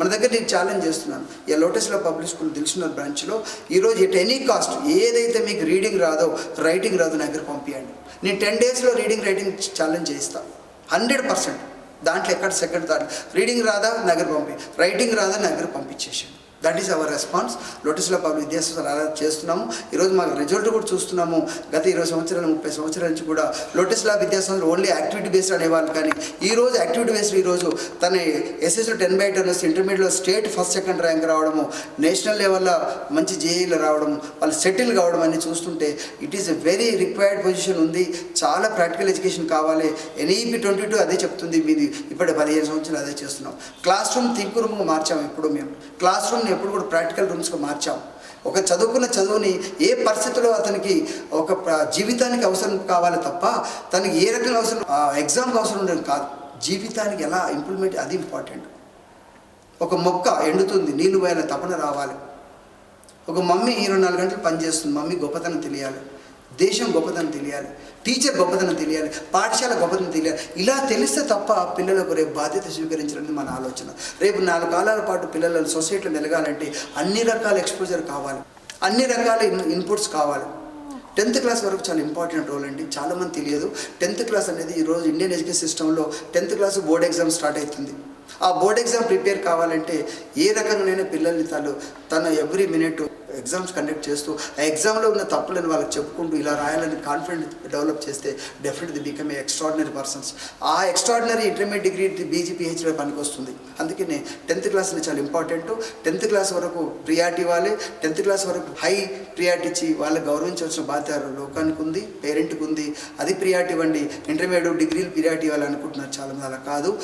మన దగ్గర నేను ఛాలెంజ్ చేస్తున్నాను. ఈ లోటస్లో పబ్లిక్ స్కూల్ దిల్సునర్ బ్రాంచ్లో ఈరోజు ఎట్ ఎనీ కాస్ట్ ఏదైతే మీకు రీడింగ్ రాదో రైటింగ్ రాదో నా దగ్గర పంపించండి నేను టెన్ డేస్లో రీడింగ్ రైటింగ్ ఛాలెంజ్ చేయిస్తాను హండ్రెడ్ పర్సెంట్ దాంట్లో ఎక్కడ సెకండ్ థర్డ్ రీడింగ్ రాదా? నగర పంపి. రైటింగ్ రాదా? నగర దగ్గర పంపించేసాను దట్ ఈస్ అవర్ రెస్పాన్స్ లోటస్లో పబ్లిక్ విద్యాసంస్థలు అలా చేస్తున్నాము. ఈరోజు మాకు రిజల్ట్ కూడా చూస్తున్నాము. గత ఇరవై సంవత్సరాలు ముప్పై సంవత్సరాల నుంచి కూడా లోటస్ లా విద్యాసంస్థలు ఓన్లీ యాక్టివిటీ బేస్డ్ అనేవాళ్ళు. కానీ ఈ రోజు యాక్టివిటీ బేస్డ్ ఈరోజు తన ఎస్ఎస్లో టెన్ బై టెన్ ఇంటర్మీడియట్లో స్టేట్ ఫస్ట్ సెకండ్ ర్యాంక్ రావడము నేషనల్ లెవెల్లో మంచి జేఈలు రావడం వాళ్ళు సెటిల్ కావడం అని చూస్తుంటే it is a very required position ఉంది. చాలా ప్రాక్టికల్ ఎడ్యుకేషన్ కావాలి. ఎన్ఈపి ట్వంటీ టూ అదే చెప్తుంది. మీది ఇప్పటి పదిహేను సంవత్సరాలు అదే చేస్తున్నాం. క్లాస్ రూమ్ థింక్ రూమ్గా మార్చాము ఇప్పుడు మేము. క్లాస్ రూమ్ రూమ్ని ఎప్పుడు కూడా ప్రాక్టికల్ రూమ్స్గా మార్చాం. ఒక చదువుకున్న చదువుని ఏ పరిస్థితుల్లో అతనికి ఒక జీవితానికి అవసరం కావాలి తప్ప తనకి ఏ రకంగా అవసరం ఎగ్జామ్కి అవసరం ఉండదు కాదు. జీవితానికి ఎలా ఇంప్లిమెంట్ అది ఇంపార్టెంట్. ఒక మొక్క ఎండుతుంది నీళ్ళు పోయాల తపన రావాలి. ఒక మమ్మీ ఇరవై నాలుగు గంటలు పనిచేస్తుంది మమ్మీ గొప్పతనం తెలియాలి. దేశం గొప్పతనం తెలియాలి టీచర్ గొప్పతనం తెలియాలి పాఠశాల గొప్పతనం తెలియాలి. ఇలా తెలిస్తే తప్ప పిల్లలకు రేపు బాధ్యత స్వీకరించాలని మన ఆలోచన. రేపు నాలుగు కాలాల పాటు పిల్లల సొసైటీలో మెలగాలంటే అన్ని రకాల ఎక్స్పోజర్ కావాలి. అన్ని రకాల ఇన్ ఇన్పుట్స్ కావాలి. టెన్త్ క్లాస్ వరకు చాలా ఇంపార్టెంట్ రోల్ అండి. చాలామంది తెలియదు. టెన్త్ క్లాస్ అనేది ఈరోజు ఇండియన్ ఎడ్యుకేషన్ సిస్టంలో tenth class board exam start అవుతుంది. ఆ బోర్డ్ ఎగ్జామ్ ప్రిపేర్ కావాలంటే ఏ రకంగానైనా పిల్లల్ని తను తన ఎవ్రీ మినిట్ ఎగ్జామ్స్ కండక్ట్ చేస్తూ ఆ ఎగ్జామ్లో ఉన్న తప్పులను వాళ్ళకి చెప్పుకుంటూ ఇలా రాయాలని కాన్ఫిడెంట్ డెవలప్ చేస్తే definitely become a extraordinary persons ఆ extraordinary intermediate degree PG PhD పనికి వస్తుంది అందుకనే టెన్త్ క్లాస్ చాలా ఇంపార్టెంట్ టెన్త్ క్లాస్ వరకు ప్రియారిటీ ఇవ్వాలి టెన్త్ క్లాస్ వరకు హై ప్రియారిటీ ఇచ్చి వాళ్ళకి గౌరవించవలసిన బాధ్యత లోకానికి ఉంది పేరెంట్కి ఉంది. అది ప్రియారిటీ ఇవ్వండి. ఇంటర్మీడియట్ డిగ్రీలు ప్రియారిటీ ఇవ్వాలి అనుకుంటున్నారు చాలామంది. అలా కాదు.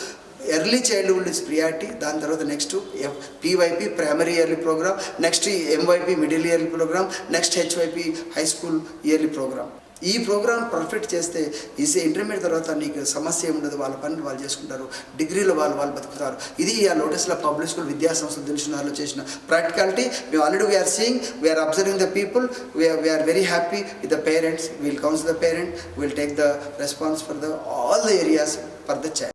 ఎర్లీ చైల్డ్హుడ్ ఇస్ ప్రియారిటీ దాని తర్వాత next F PYP primary yearly programme next MYP middle yearly programme next HYP high school yearly programme ఈ ప్రోగ్రామ్ పర్ఫెక్ట్ చేస్తే ఈసీ ఇంటర్మీడియట్ తర్వాత నీకు సమస్య ఉండదు. వాళ్ళ పని వాళ్ళు చేసుకుంటారు. డిగ్రీలో వాళ్ళు వాళ్ళు బతుకుతారు. ఇది ఆ లోటస్లో పబ్లిక్ స్కూల్ విద్యా తెలిసిన వాళ్ళు చేసిన ప్రాక్టికాలిటీ మేము already we are seeing we are observing the people we are very happy with the parents we'll counsel the parent we'll take the response for the all the areas for the child